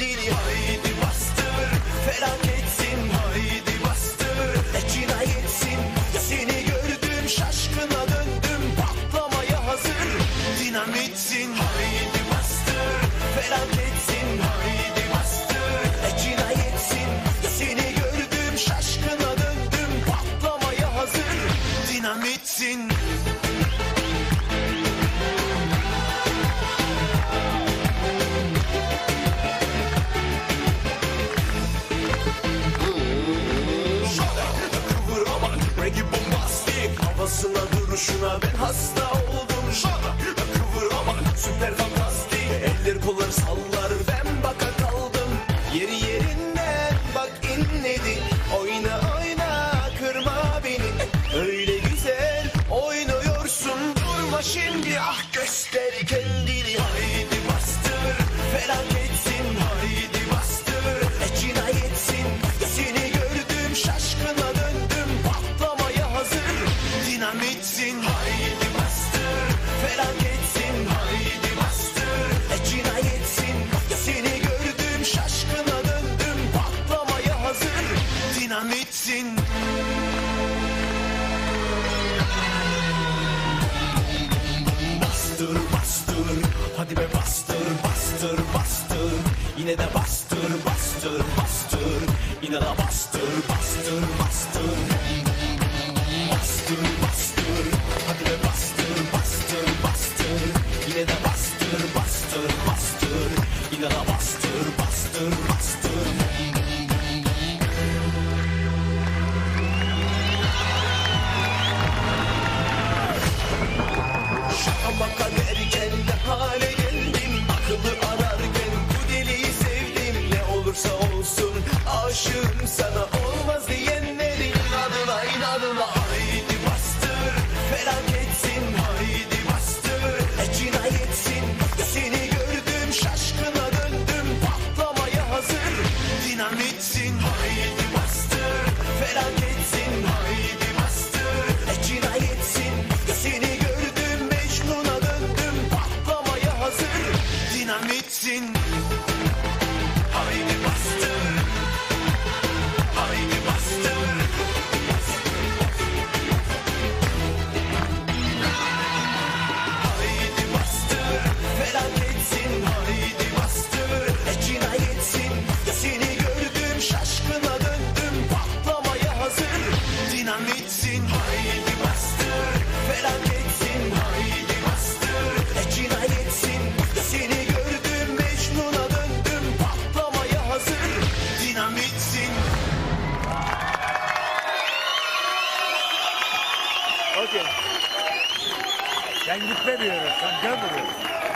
Dili haydi bastır felaketsin haydi rengi bombastik. Havasına duruşuna ben hasta oldum. Şada kıvır aman süper fantastik. Eller kolları sallar ben baka kaldım. Yeri yerinden bak inledi. Oyna oyna kırma beni. Öyle güzel oynuyorsun. Durma şimdi ah göster kendini dinamitsin Bastır bastır. Hadi be bastır bastır bastır. Yine de bastır bastır bastır. Yine de bastır bastır bastır. Bastır bastır. Hadi be bastır bastır bastır. Yine de bastır bastır bastır. Yine de bastır olursa olsun aşığım sana. Olmaz Okey. Sen gitme diyorum. Sen gel buraya.